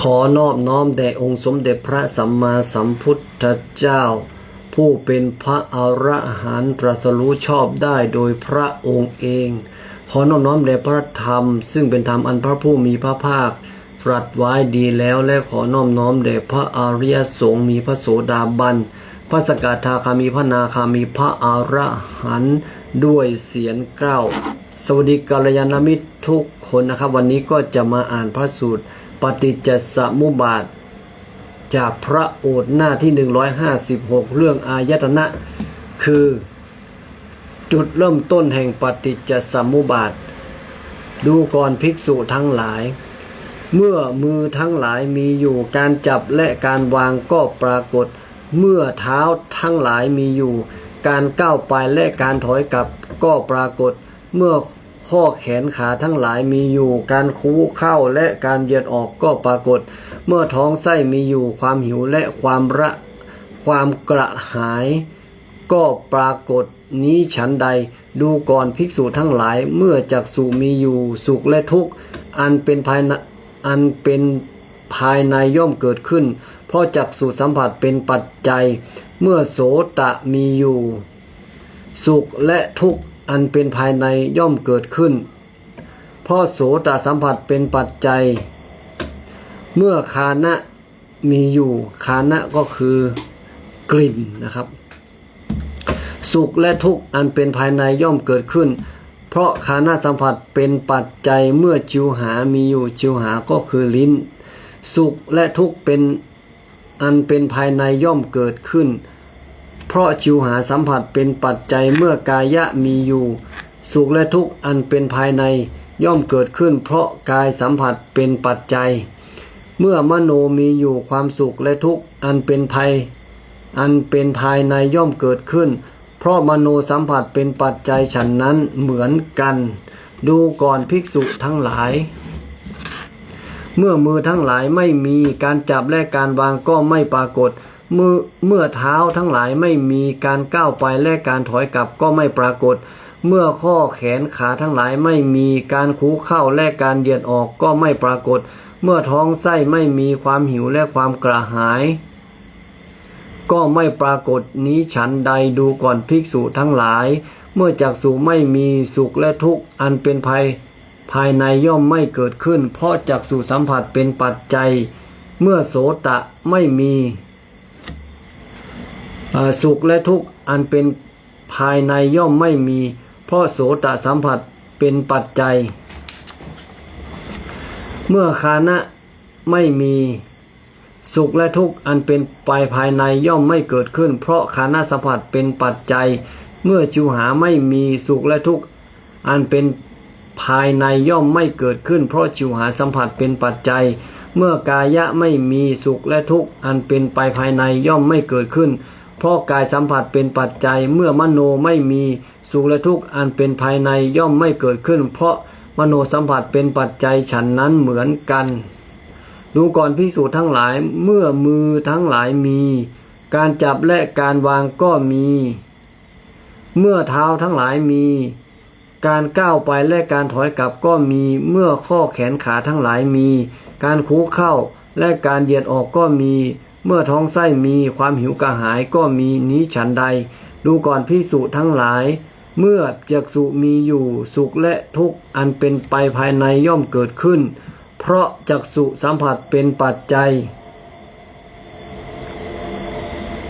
ขอนอบน้อมแด่องค์สมเด็จพระสัมมาสัมพุทธเจ้า ผู้เป็นพระอรหันต์ตรัสรู้ชอบได้โดยพระองค์เอง ขอนอบน้อมแด่พระธรรม ซึ่งเป็นธรรมอันพระผู้มีพระภาคตรัสไว้ดีแล้วและขอนอบน้อมแด่พระอริยสงฆ์มีพระโสดาบัน พระสกทาคามีพระนาคามีพระอรหันต์ด้วยเสียงเกล้าสวัสดีกัลยาณมิตรทุกคนนะครับ วันนี้ก็จะมาอ่านพระสูตร ปฏิจจสมุปบาท จากพระโอษฐ์หน้าที่ 156 เรื่องอายตนะ คือ จุดเริ่มต้นแห่งปฏิจจสมุปบาท ดูก่อนภิกษุทั้งหลาย เมื่อมือทั้งหลายมีอยู่การจับและการวางก็ปรากฏ เมื่อเท้าทั้งหลายมีอยู่ การก้าวไปและการถอยกลับก็ปรากฏ เมื่อ ข้อแขนขาทั้งหลายมีอยู่ การคูเข้าและการเหยียดออกก็ปรากฏ เมื่อท้องไส้มีอยู่ความหิวและความระความกระหาย ก็ปรากฏนี้ฉันใด ดูก่อนภิกษุทั้งหลายเมื่อจักสุมีอยู่สุขและทุกข์อันเป็นภายในอันเป็นภายในย่อมเกิดขึ้น เพราะจักสุสัมผัสเป็นปัจจัย เมื่อโสตะมีอยู่ สุขและทุกข์ อันเป็นภายในย่อมเกิดขึ้น เพราะโสตสัมผัสเป็นปัจจัย เมื่อคานะมีอยู่คานะก็คือกลิ่นนะครับ สุขและทุกข์อันเป็นภายในย่อมเกิดขึ้น เพราะคานาสัมผัสเป็นปัจจัยเมื่อจิวหามีอยู่จิวหาก็คือลิ้น สุขและทุกข์เป็นอันเป็นภายในย่อมเกิดขึ้น เพราะจิวหาสัมผัสเป็นปัจจัยเมื่อกายะมีอยู่ สุขและทุกข์อันเป็นภายในย่อมเกิดขึ้น เพราะกายสัมผัสเป็นปัจจัย เมื่อมโนมีอยู่ความสุขและทุกข์อันเป็นภัย อันเป็นภายในย่อมเกิดขึ้น เพราะมโนสัมผัสเป็นปัจจัยฉันนั้นเหมือนกัน ดูก่อนภิกษุทั้งหลาย เมื่อมือทั้งหลายไม่มีการจับและการวางก็ไม่ปรากฏ มือเมื่อเท้าทั้งหลายไม่มีการก้าวไปและการถอยกลับก็ไม่ปรากฏ เมื่อข้อแขนขาทั้งหลายไม่มีการคูเข้าและการเหยียดออกก็ไม่ปรากฏ เมื่อท้องไส้ไม่มีความหิวและความกระหาย ก็ไม่ปรากฏนี้ฉันใดดูก่อนภิกษุทั้งหลาย เมื่อจักษุไม่มีสุขและทุกข์อันเป็นภัย ภายในย่อมไม่เกิดขึ้น เพราะจักษุสัมผัสเป็นปัจจัย เมื่อโสตะไม่มี สุขและทุกข์อันเป็นภายในย่อมไม่มี เพราะโสตสัมผัสเป็นปัจจัย เมื่อคานะไม่มีสุขและทุกข์อันเป็นไปภายในย่อมไม่เกิดขึ้น เพราะขานาสัมผัสเป็นปัจจัย เมื่อจิวหาไม่มีสุขและทุกข์อันเป็นภายในย่อมไม่เกิดขึ้น เพราะจิวหาสัมผัสเป็นปัจจัย เมื่อกายะไม่มีสุขและทุกข์อันเป็นไปภายในย่อมไม่เกิดขึ้น เพราะกายสัมผัสเป็นปัจจัยเมื่อมโนไม่มีสุขและทุกข์อันเป็นภายในย่อมไม่เกิดขึ้น เพราะมโนสัมผัสเป็นปัจจัยฉันนั้นเหมือนกัน ดูก่อนพิสูจน์ทั้งหลายเมื่อมือทั้งหลายมี การจับและการวางก็มี เมื่อเท้าทั้งหลายมี การก้าวไปและการถอยกลับก็มี เมื่อข้อแขนขาทั้งหลายมี การคูเข้าและการเหยียดออกก็มี เมื่อท้องไส้มีความหิวกระหายก็มีนี้ฉันใด ดูก่อนพิสูจน์ทั้งหลาย เมื่อจักสุมีอยู่สุขและทุกข์อันเป็นไปภายในย่อมเกิดขึ้น เพราะจักสุสัมผัสเป็นปัจจัย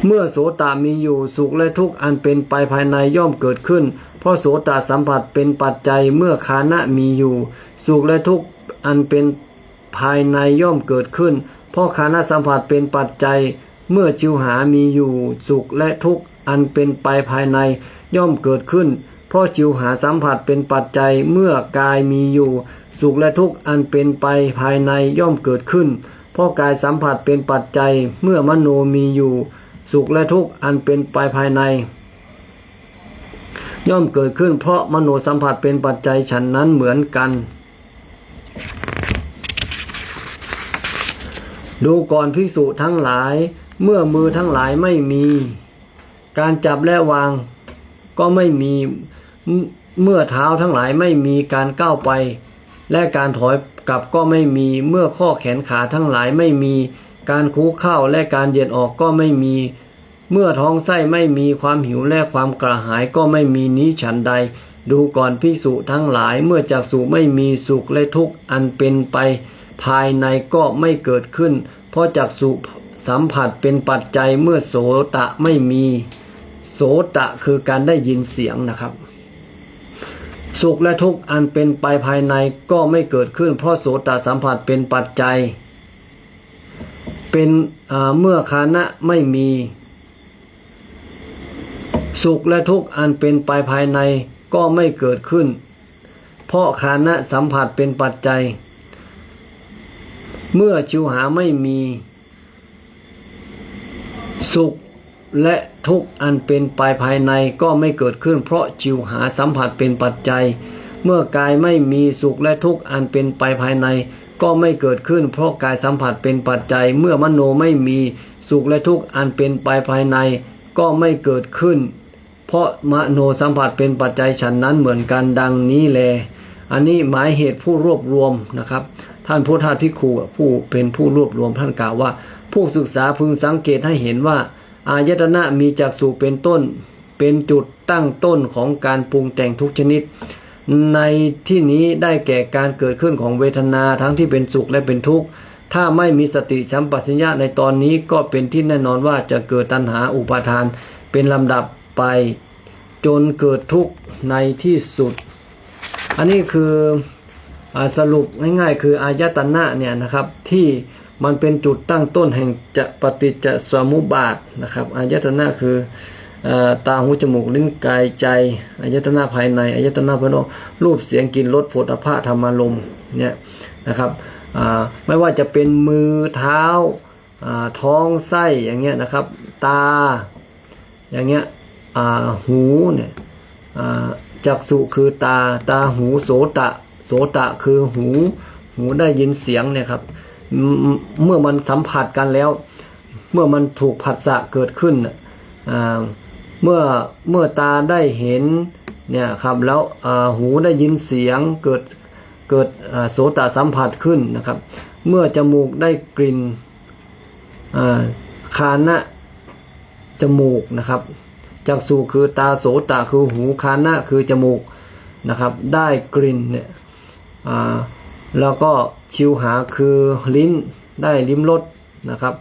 เมื่อโสตามีอยู่สุขและทุกข์อันเป็นไปภายในย่อมเกิดขึ้น เพราะโสตสัมผัสเป็นปัจจัยเมื่อคานะมีอยู่ สุขและทุกข์อันเป็นภายในย่อมเกิดขึ้น เพราะคานะสัมผัสเป็นปัจจัย เมื่อจิวหามีอยู่สุขและทุกข์อันเป็นไปภายในย่อมเกิดขึ้น เพราะจิวหาสัมผัสเป็นปัจจัยเมื่อกายมีอยู่ สุขและทุกข์อันเป็นไปภายในย่อมเกิดขึ้น เพราะกายสัมผัสเป็นปัจจัยเมื่อมโนมีอยู่ สุขและทุกข์อันเป็นไปภายใน ย่อมเกิดขึ้น เพราะมโนสัมผัสเป็นปัจจัยฉันนั้นเหมือนกัน ดูก่อนภิกษุทั้งหลาย เมื่อมือทั้งหลายไม่มี การจับและวางก็ไม่มีเมื่อเท้าทั้งหลายไม่มีการก้าวไป และการถอยกลับก็ไม่มีเมื่อข้อแขนขาทั้งหลายไม่มี การคูเข้าและการเย็นออกก็ไม่มี เมื่อท้องไส้ไม่มีความหิวและความกระหายก็ไม่มีนี้ฉันใด ดูก่อนภิกษุทั้งหลายเมื่อจากสุไม่มีสุขและทุกข์อันเป็นไป ภายในก็ไม่เกิดขึ้น เพราะจากสุสัมผัสเป็นปัจจัยเมื่อโสตะไม่มีโสตะคือการได้ยินเสียงนะครับ สุขและทุกข์อันเป็นไปภายในก็ไม่เกิดขึ้น เพราะโสตะสัมผัสเป็นปัจจัย เป็นเมื่อคานะไม่มี สุขและทุกข์อันเป็นไปภายในก็ไม่เกิดขึ้น เพราะคานะสัมผัสเป็นปัจจัย เมื่อชิวหาไม่มี สุขและทุกข์อันเป็นไปภายในก็ไม่เกิดขึ้น เพราะจิวหาสัมผัสเป็นปัจจัย เมื่อกายไม่มีสุขและทุกข์อันเป็นไปภายใน ก็ไม่เกิดขึ้น เพราะกายสัมผัสเป็นปัจจัย เมื่อมโนไม่มีสุขและทุกข์อันเป็นไปภายใน ก็ไม่เกิดขึ้น เพราะมโนสัมผัสเป็นปัจจัยฉันนั้นเหมือนกันดังนี้แล อันนี้หมายเหตุผู้รวบรวมนะครับ ท่านพุทธาภิกขุผู้เป็นผู้รวบรวมท่านกล่าวว่า ผู้ศึกษาพึงสังเกตให้เห็นว่า อายตนะมีจักษุเป็นต้น เป็นจุดตั้งต้นของการปรุงแต่งทุกชนิด ในที่นี้ได้แก่การเกิดขึ้นของเวทนาทั้งที่เป็นสุขและเป็นทุกข์ถ้าไม่มีสติสัมปชัญญะในตอนนี้ก็เป็นที่แน่นอนว่าจะเกิดตัณหาอุปาทาน เป็นลำดับไปจนเกิดทุกข์ในที่สุด อันนี้คือ สรุปง่ายๆ คืออายตนะเนี่ยนะครับที่มันเป็นจุดตั้งต้นแห่งจะปฏิจจสมุปบาทนะครับอายตนะคืออตาหูจมูกลิ้นกายใจอายตนะภายในอายตนะภายนอกรูปเสียงกลิ่นรสโผฏฐัพพะธรรมารมณ์เนี่ยนะครับไม่ว่าจะเป็นมือเท้าท้องไส้อย่างเงี้ยนะครับ ตาอย่างเงี้ยหูเนี่ยจักษุคือตาตาหูโสตะ ตะคือหู หูได้ยินเสียงเนี่ยครับ เมื่อมันสัมผัสกันแล้ว เมื่อมันถูกผัสสะเกิดขึ้นเมื่อเมื่อตาได้เห็นเนี่ยครับแล้วหูได้ยินเสียงเกิดเกิดโสตะสัมผัสขึ้นนะครับ เมื่อจมูกได้กลิ่นคานะจมูกนะครับจักษุคือตาโสตะคือหูคานะคือจมูกนะครับ ได้กลิ่นเนี่ย อ่าแล้วก็ชิวหาคือลิ้นได้ลิ้มรสนะครับ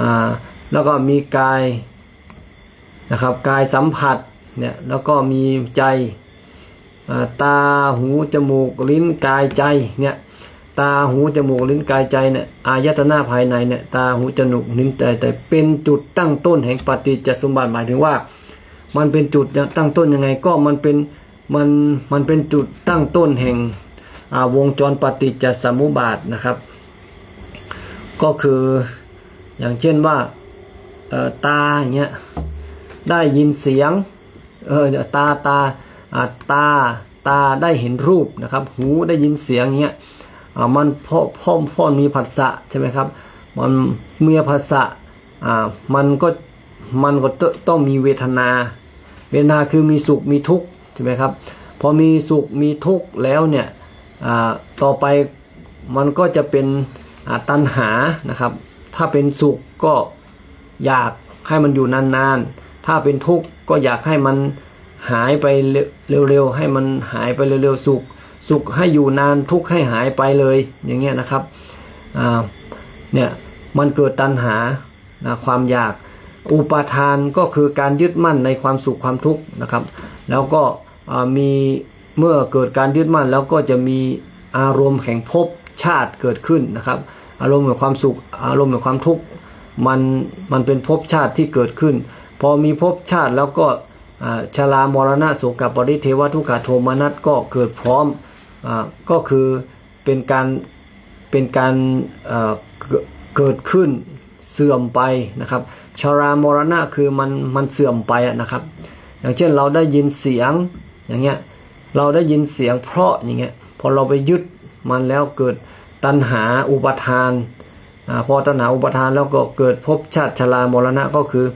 อ่าแล้วก็มีกายนะครับกายสัมผัสเนี่ยแล้วก็มีใจาตาหูจมูกลิ้นกายใจเนี่ยตาหูจมูกลิ้นกายใจเนี่ยอายตนะภายในเนี่ยตาหูจมูกลิ้นกายใจเป็นจุดตั้งต้นแห่งปฏิจจสมบัติหมายถึงว่า มันเป็นจุดตั้งต้นยังไงก็มันเป็นมันมันเป็นจุดตั้งต้นแห่ง วงจรปฏิจจสมุปบาทนะครับ ก็คืออย่างเช่นว่าตาอย่างเงี้ยได้ยินเสียงเออตาตาตาตาได้เห็นรูปนะครับ หูได้ยินเสียงอย่างเงี้ยมันพ่อพ่อพ่อมีผัสสะใช่ไหมครับมันเมีผัสสะอ่ามันก็มันก็ต้องมีเวทนา เวทนาคือมีสุขมีทุกข์ใช่ไหมครับพอมีสุขมีทุกข์แล้วเนี่ย ต่อไปมันก็จะเป็นตัณหานะครับ ถ้าเป็นสุขก็อยากให้มันอยู่นานๆ ถ้าเป็นทุกข์ก็อยากให้มันหายไปเร็วๆ ให้มันหายไปเร็วๆ สุข สุขให้อยู่นานทุกข์ให้หายไปเลยอย่างเงี้ยนะครับเนี่ยมันเกิดตัณหานะความอยากอุปาทานก็คือการยึดมั่นในความสุขความทุกข์นะครับ แล้วก็มี เมื่อเกิดการยึดมั่นแล้วก็จะมีอารมณ์แห่งภพชาติเกิดขึ้นนะครับ อารมณ์แห่งความสุข อารมณ์แห่งความทุกข์มันมันเป็นภพชาติที่เกิดขึ้น พอมีภพชาติแล้วก็อ่าชรามรณะโสกปริเทวทุกขโทมนัสก็เกิดพร้อมอก็คือเป็นการเป็นการเกิดขึ้นเสื่อมไปนะครับชรามรณะคือมันมันเสื่อมไปนะครับ อย่างเช่นเราได้ยินเสียงอย่างเงี้ย เราได้ยินเสียงเพราะอย่างเงี้ยพอเราไปยึดมันแล้วเกิดตัณหาอุปทานอพอตัณหาอุปทานแล้วก็เกิดภพชาติชรามรณะก็คือ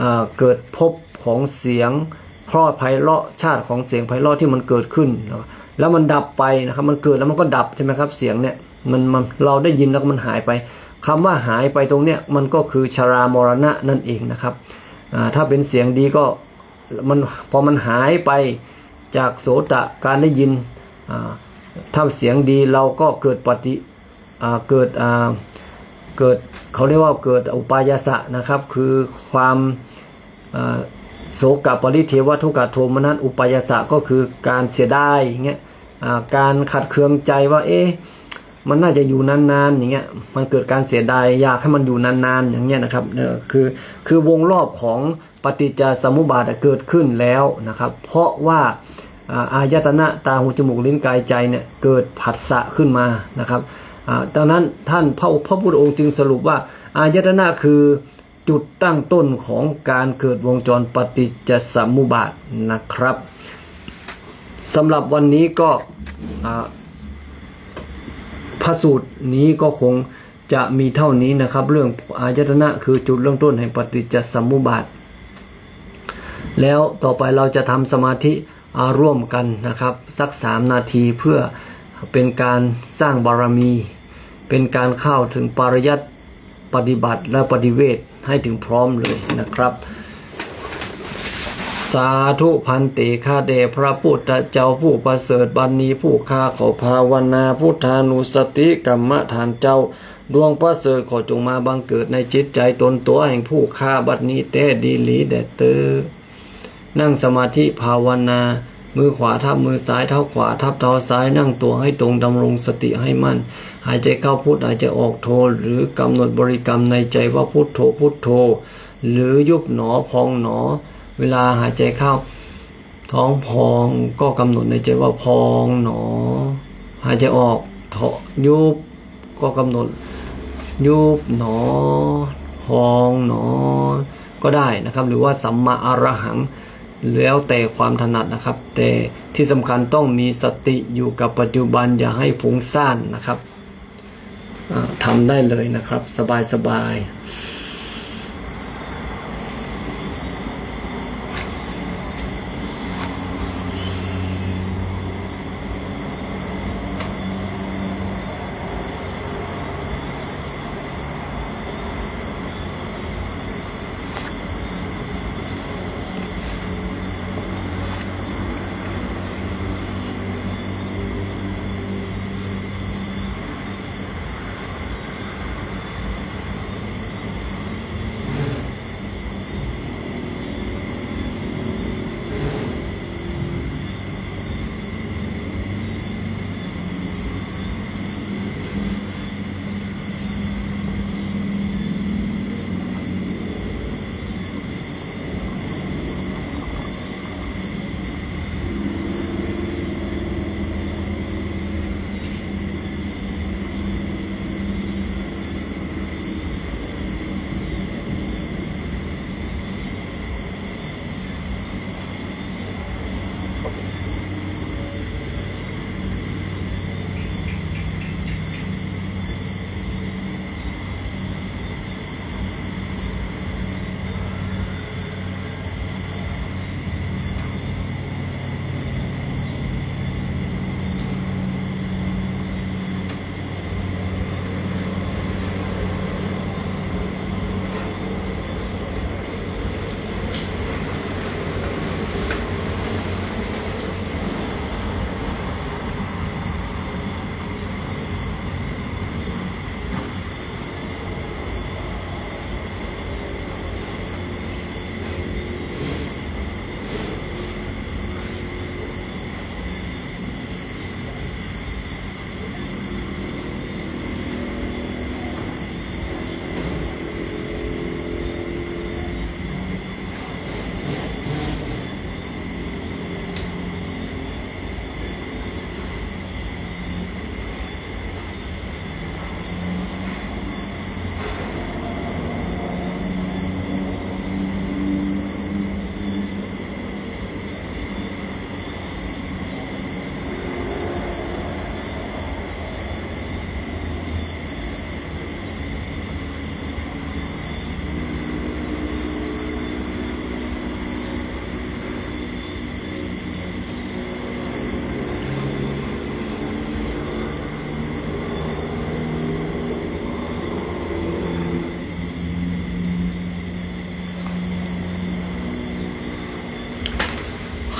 อเกิดภพของเสียงเพราะไพเราะชาติของเสียงไพเราะที่มันเกิดขึ้น แล้วมันดับไปนะครับมันเกิดแล้วมันก็ดับใช่ไหมครับเสียงเนี่ยมันมันเราได้ยินแล้วมันหายไปคำว่าหายไปตรงเนี้ยมันก็คือชรามรณะนั่นเองนะครับถ้าเป็นเสียงดีก็มันพอมันหายไป จากโสตะการได้ยินถ้าเสียงดีเราก็เกิดปฏิเกิดเกิดเขาเรียกว่าเกิดอุปายาสะนะครับ คือความโสกปริเทวทุกขโทมนัสอุปายาสะก็คือการเสียดายอย่างเงี้ยการขัดเคืองใจว่าเอ๊ะมันน่าจะอยู่นานๆอย่างเงี้ยมันเกิดการเสียดายอยากให้มันอยู่นานๆอย่างเงี้ยนะครับเออคือคือวงรอบของปฏิจจสมุปบาทเกิดขึ้นแล้วนะครับ เพราะว่า อาอายตนะตาหูจมูกลิ้นกายใจเนี่ยเกิดผัสสะขึ้นมานะครับอ่าดังนั้นท่านพระพระพุทธองค์จึงสรุปว่า อายตนะคือจุดตั้งต้นของการเกิดวงจรปฏิจจสมุปบาทนะครับสำหรับวันนี้ก็พระสูตรนี้ก็คงจะมีเท่านี้นะครับ เรื่องอายตนะคือจุดเริ่มต้นแห่งปฏิจจสมุปบาท แล้วต่อไปเราจะทำสมาธิ ร่วมกันนะครับสักสามนาทีเพื่อเป็นการสร้างบารมี เป็นการเข้าถึงปริยัติปฏิบัติและปฏิเวทให้ถึงพร้อมเลยนะครับ สาธุพันติข้าเดพระพุทธเจ้าผู้ประเสริฐบันนี้ผู้ข้าขอภาวนาพุทธานุสติกรรมฐานเจ้าดวงประเสริฐขอจงมาบังเกิดในจิตใจตนตัวแห่งผู้ข้าบัดนี้แต่ดีหลีแดเตอ นั่งสมาธิภาวนา มือขวาทับมือซ้ายเท้าขวาทับเท้าซ้ายนั่งตัวให้ตรงดำรงสติให้มั่น หายใจเข้าพุทหายใจออกโทหรือกำหนดบริกรรมในใจว่าพุทโธพุทโธ หรือยุบหนอพองหนอ เวลาหายใจเข้า ท้องพองก็กำหนดในใจว่าพองหนอ หายใจออกถอยุบก็กำหนดยุบหนอ พองหนอ ก็ได้นะครับ หรือว่าสัมมาอรหัง แล้วแต่ความถนัดนะครับ แต่ที่สำคัญต้องมีสติอยู่กับปัจจุบันอย่าให้ฟุ้งซ่านนะครับทำได้เลยนะครับ สบายสบาย Okay.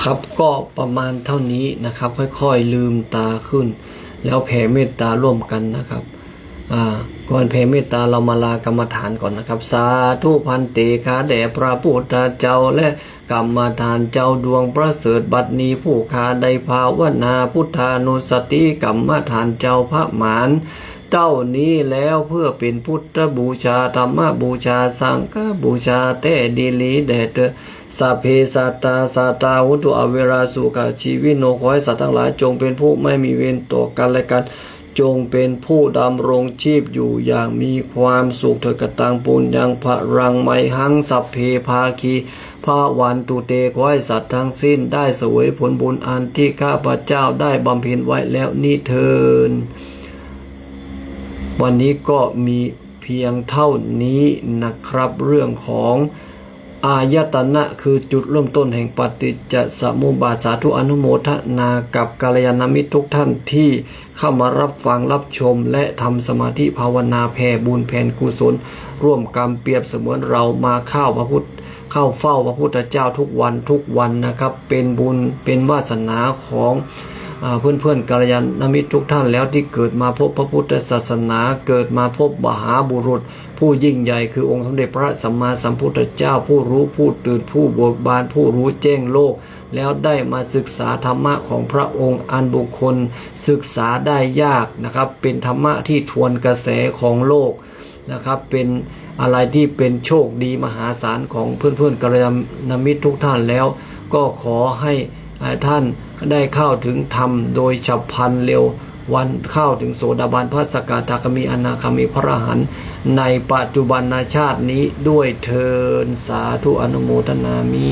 ครับก็ประมาณเท่านี้นะครับ ค่อยๆลืมตาขึ้น แล้วแผ่เมตตาร่วมกันนะครับก่อนแผ่เมตตาเรามาลากรรมฐานก่อนนะครับ สาธุพันเตคาแด่พระพุทธเจ้าและกรรมฐานเจ้าดวงประเสริฐบัดนี้ผู้คาได้ภาวนาพุทธานุสติกรรมฐานเจ้าพระหมานเจ้านี้แล้วเพื่อเป็นพุทธบูชาธรรมบูชาสังฆบูชาแต่ดีลีแด่เธอ สัพเพสัตตาสัตตาหุตุอเวราสุกชีวิโนขอให้สัตว์ทั้งหลายจงเป็นผู้ไม่มีเวรต่อกันและกัน จงเป็นผู้ดำรงชีพอยู่อย่างมีความสุขเถิดกตังปุญญังพระรังไมหังสัพเพภาคีภาวันตุเตขอให้สัตว์ทั้งสิ้นได้สวยผลบุญอันที่ข้าพเจ้าได้บำเพ็ญไว้แล้วนี้เทินวันนี้ก็มีเพียงเท่านี้นะครับเรื่องของ อายตนะคือจุดเริ่มต้นแห่งปฏิจจสมุปบาทสาธุอนุโมทนากับกัลยาณมิตรทุกท่านที่เข้ามารับฟังรับชม และทำสมาธิภาวนาแผ่บุญแผ่กุศล ร่วมกรรมเปรียบเสมือนเรามาเข้าพระพุทธเข้าเฝ้าพระพุทธเจ้าทุกวันทุกวันนะครับ เป็นบุญเป็นวาสนาของ อ่าเพื่อนๆกัลยาณมิตรทุกท่านแล้วที่เกิดมาพบพระพุทธศาสนา เกิดมาพบมหาบุรุษ ผู้ยิ่งใหญ่คือองค์สมเด็จพระสัมมาสัมพุทธเจ้าผู้รู้ผู้ตื่นผู้เบิกบานผู้รู้แจ้งโลก แล้วได้มาศึกษาธรรมะของพระองค์อันบุคคล ศึกษาได้ยากนะครับ เป็นธรรมะที่ทวนกระแสของโลกนะครับเป็นอะไรที่เป็นโชคดีมหาศาลของเพื่อนๆกัลยาณมิตรทุกท่านแล้ว ก็ขอให้ท่าน ได้เข้าถึงธรรมโดยฉับพลันเร็ววันเข้าถึงโสดาบันพระสกทาคามีอนาคามีพระรหันในปัจจุบันชาตินี้ด้วยเทินสาธุอนุโมทนามิ